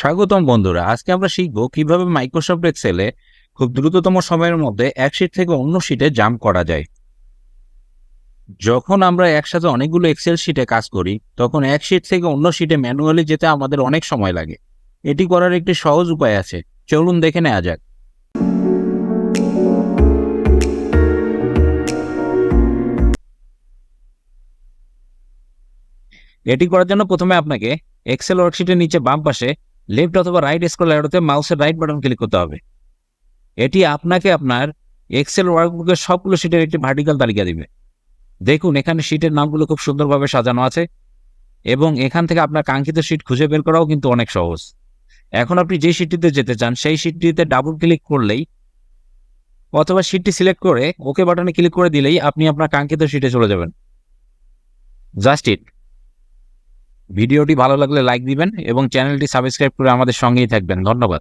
স্বাগতম বন্ধুরা, আজকে আমরা শিখব কীভাবে মাইক্রোসফট এক্সেলে খুব দ্রুততম সময়ের মধ্যে এক শিট থেকে অন্য শিটে জাম্প করা যায়। যখন আমরা একসাথে অনেকগুলো এক্সেল শিটে কাজ করি, তখন এক শিট থেকে অন্য শিটে ম্যানুয়ালি যেতে আমাদের অনেক সময় লাগে। এটি করার একটি সহজ উপায় আছে, চলুন দেখে নেওয়া যাক। এটি করার জন্য প্রথমে আপনাকে এক্সেল ওয়ার্কশিটের নিচে বাম পাশে লেফট অথবা রাইট স্ক্রল অ্যারোতে মাউসের রাইট বাটন ক্লিক করতে হবে। এটি আপনাকে আপনার এক্সেল ওয়ার্কবুকের সবগুলো শিটের একটি ভার্টিক্যাল তালিকা দিবে। দেখুন, এখানে শিটের নামগুলো খুব সুন্দরভাবে সাজানো আছে এবং এখান থেকে আপনার কাঙ্ক্ষিত শিট খুঁজে বের করাও কিন্তু অনেক সহজ। এখন আপনি যে শিটটিতে যেতে চান, সেই শিটটিতে ডাবল ক্লিক করলেই অথবা শিটটি সিলেক্ট করে ওকে বাটনে ক্লিক করে দিলেই আপনি আপনার কাঙ্ক্ষিত শিটে চলে যাবেন। জাস্ট ইট ভিডিওটি ভালো লাগলে লাইক দিবেন এবং চ্যানেলটি সাবস্ক্রাইব করে আমাদের সঙ্গেই থাকবেন। ধন্যবাদ।